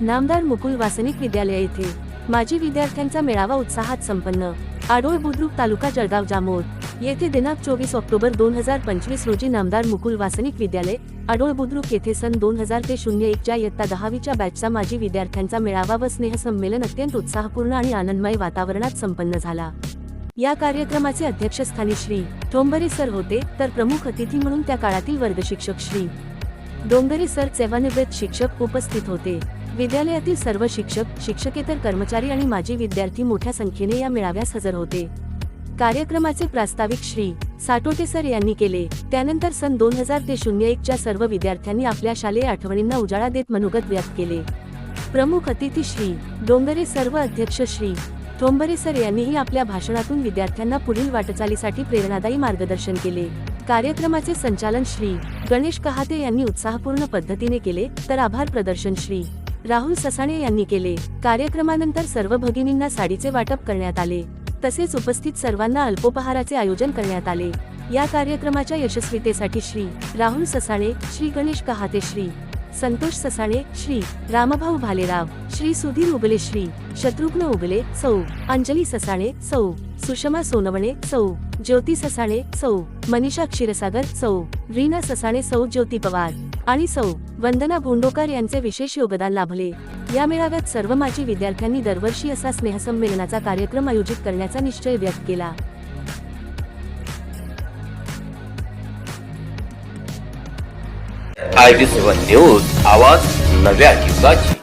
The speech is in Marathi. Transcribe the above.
नामदार मुकुल वासनिक विद्यालय येथे. माजी विद्यार्थ्यांचा मेळावा उत्साहात संपन्न. आडोळ बुद्रुक तालुका जळगाव जामोद. येथे दिनांक चोवीस ऑक्टोबर दोन हजार पंचवीस रोजी नामदार मुकुल वासनिक विद्यालय आडोळ बुद्रुक येथे सन दोन हजार ते शून्य एकच्या इयत्ता दहावीच्या बॅचचा माजी विद्यार्थ्यांचा मेळावा व स्नेहसंमेलन अत्यंत उत्साहपूर्ण आणि आनंदमय वातावरणात संपन्न झाला. या कार्यक्रमाचे अध्यक्षस्थानी श्री. ठोंबरे सर होते तर प्रमुख अतिथी म्हणून त्या काळातील वर्गशिक्षक श्री. डोंगरे सर सेवानिवृत्त शिक्षक उपस्थित होते. विद्यालयातील सर्व शिक्षक शिक्षकेतर कर्मचारी आणि माजी विद्यार्थी मोठ्या संख्येने या मेळाव्यास हजर होते. कार्यक्रमाचे प्रास्ताविक श्री. साटोटे सर यांनी केले. त्यानंतर सन दोन हजार ते शून्य एकच्या सर्व विद्यार्थ्यांनी आपल्या शालेय आठवणींना उजाळा देत मनोगत व्यक्त केले. प्रमुख अतिथी श्री. डोंगरे सर्व अध्यक्ष श्री. ठोंबरे सर यांनीही आपल्या भाषणातून विद्यार्थ्यांना पुढील वाटचालीसाठी प्रेरणादायी मार्गदर्शन केले. कार्यक्रमाचे संचालन श्री. गणेश कहाते यांनी उत्साहपूर्ण पद्धतीने केले तर आभार प्रदर्शन श्री. राहुल ससाणे यांनी केले. कार्यक्रमानंतर सर्व भगिनींना साडीचे वाटप करण्यात आले. तसेच उपस्थित सर्वांना अल्पोपहाराचे आयोजन करण्यात आले. या कार्यक्रमाच्या यशस्वीतेसाठी श्री. राहुल ससाणे श्री गणेश कहाते श्री. संतोष ससाणे श्री. रामभाऊ भालेराव श्री सुधीर उगले श्री. शत्रुघ्न उगले सौ. अंजली ससाणे सौ. सुषमा सोनवणे सौ. ज्योती ससाणे सौ. मनीषा क्षीरसागर सौ. रीना ससाणे सौ. ज्योती पवार आणि सौ. वंदना भोंडोकर यांचे विशेष योगदान लाभले. या मेळाव्यात सर्व माजी विद्यार्थ्यांनी दरवर्षी असा स्नेहसंमेलनाचा कार्यक्रम आयोजित करण्याचा निश्चय व्यक्त केला. आय सेवन न्यूज आवाज नव्या युगाची